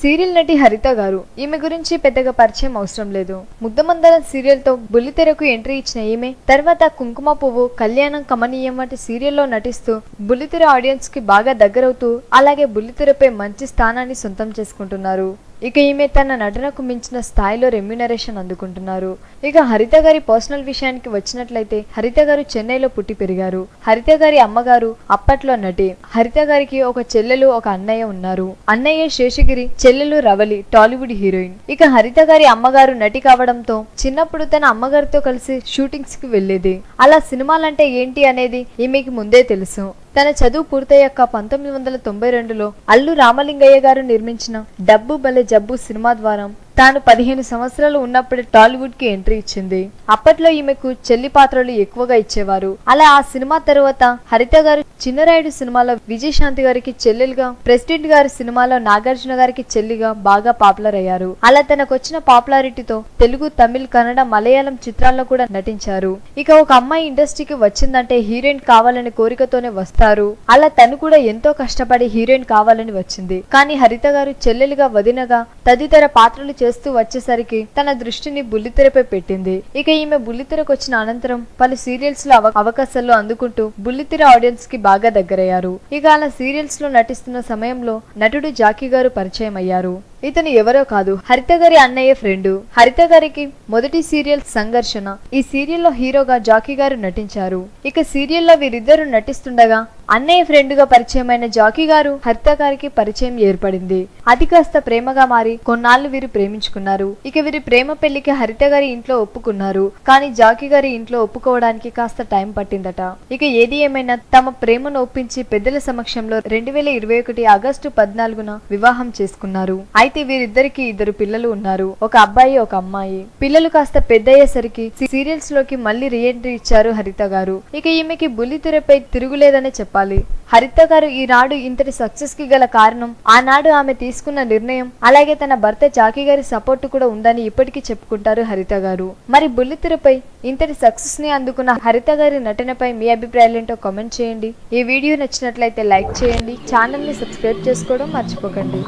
Serial నటి హరిత గారు. ఈమె గురించి పెద్దగా పరిచయం అవసరం లేదు. ముద్దమందరం సీరియల్తో బుల్లితెరకు ఎంట్రీ ఇచ్చిన ఈమె తర్వాత కుంకుమ పువ్వు కళ్యాణం కమనీయం వంటి సీరియల్లో నటిస్తూ బుల్లితెర ఆడియన్స్కి బాగా దగ్గరవుతూ అలాగే బుల్లితెరపై మంచి స్థానాన్ని సొంతం చేసుకుంటున్నారు. ఇక ఈమె తన నటనకు మించిన స్థాయిలో రెమ్యునరేషన్ అందుకుంటున్నారు. ఇక హరిత గారి పర్సనల్ విషయానికి వచ్చినట్లయితే హరిత గారు చెన్నైలో పుట్టి పెరిగారు. హరిత గారి అమ్మగారు అప్పట్లో నటి. హరిత గారికి ఒక చెల్లెలు ఒక అన్నయ్య ఉన్నారు. అన్నయ్య శేషగిరి చెల్లెలు రవలి టాలీవుడ్ హీరోయిన్. ఇక హరిత గారి అమ్మగారు నటి కావడంతో చిన్నప్పుడు తన అమ్మగారితో కలిసి షూటింగ్స్కి వెళ్ళేది అలా సినిమాలంటే ఏంటి అనేది ఈమెకి ముందే తెలుసు. తన చదువు పూర్తయ్యాక పంతొమ్మిది వందల తొంభై రెండులో అల్లు రామలింగయ్య గారు నిర్మించిన డబ్బు బలె జబ్బు సినిమా ద్వారా. తాను పదిహేను సంవత్సరాలు ఉన్నప్పుడే టాలీవుడ్కి ఎంట్రీ ఇచ్చింది. అప్పట్లో ఈమెకు చెల్లి పాత్రలు ఎక్కువగా ఇచ్చేవారు. అలా ఆ సినిమా తర్వాత హరిత గారు చిన్నరాయుడు సినిమాలో విజయశాంతి గారికి చెల్లెలుగా ప్రెసిడెంట్ గారి సినిమాలో నాగార్జున గారికి చెల్లిగా బాగా పాపులర్ అయ్యారు. అలా తనకు వచ్చిన పాపులారిటీతో తెలుగు తమిళ్ కన్నడ మలయాళం చిత్రాల్లో కూడా నటించారు. ఇక ఒక అమ్మాయి ఇండస్ట్రీకి వచ్చిందంటే హీరోయిన్ కావాలనే కోరికతోనే వస్తారు. అలా తను కూడా ఎంతో కష్టపడి హీరోయిన్ కావాలని వచ్చింది. కానీ హరిత గారు చెల్లెలుగా వదినగా తదితర పాత్రలు చేస్తూ వచ్చేసరికి తన దృష్టిని బుల్లితెరపై పెట్టింది. ఇక ఈమె బుల్లితెరకు వచ్చిన అనంతరం పలు సీరియల్స్లో అవ- అవకాశాలు అందుకుంటూ బుల్లితెర ఆడియన్స్కి బాగా దగ్గరయ్యారు. ఇక అలా సీరియల్స్లో నటిస్తున్న సమయంలో నటుడు జాకీ గారు పరిచయం అయ్యారు ఇతను ఎవరో కాదు. హరిత గారి అన్నయ్య ఫ్రెండు. హరిత గారికి మొదటి సీరియల్ సంఘర్షణ. ఈ సీరియల్లో హీరోగా జాకీ గారు నటించారు. ఇక సీరియల్లో వీరిద్దరూ నటిస్తుండగా అన్నయ్య ఫ్రెండుగా పరిచయమైన జాకీ గారు హరిత గారికి పరిచయం ఏర్పడింది. అది కాస్త ప్రేమగా మారి కొన్నాళ్ళు వీరు ప్రేమించుకున్నారు. ఇక వీరి ప్రేమ పెళ్ళికి హరిత గారి ఇంట్లో ఒప్పుకున్నారు. కానీ జాకీ గారి ఇంట్లో ఒప్పుకోవడానికి కాస్త టైం పట్టిందట. ఇక ఏది ఏమైనా తమ ప్రేమను ఒప్పించి పెద్దల సమక్షంలో రెండు వేల ఇరవై ఒకటి ఆగస్టు పద్నాలుగున వివాహం చేసుకున్నారు. అయితే వీరిద్దరికి ఇద్దరు పిల్లలు ఉన్నారు. ఒక అబ్బాయి ఒక అమ్మాయి. పిల్లలు కాస్త పెద్దయ్యేసరికి సీరియల్స్లోకి మళ్ళీ రీఎంట్రీ ఇచ్చారు హరిత గారు. ఇక ఈమెకి బుల్లితెరపై తిరుగులేదనే చెప్పాలి. హరిత గారు ఈనాడు ఇంతటి సక్సెస్కి గల కారణం ఆనాడు ఆమె తీసుకున్న నిర్ణయం అలాగే తన భర్త జాకీ గారి సపోర్ట్ కూడా ఉందని ఇప్పటికీ చెప్పుకుంటారు హరిత గారు. మరి బుల్లితెరపై ఇంతటి సక్సెస్ని అందుకున్న హరిత గారి నటనపై మీ అభిప్రాయాలేంటో కామెంట్ చేయండి. ఈ వీడియో నచ్చినట్లయితే లైక్ చేయండి. ఛానల్ని సబ్స్క్రైబ్ చేసుకోవడం మర్చిపోకండి.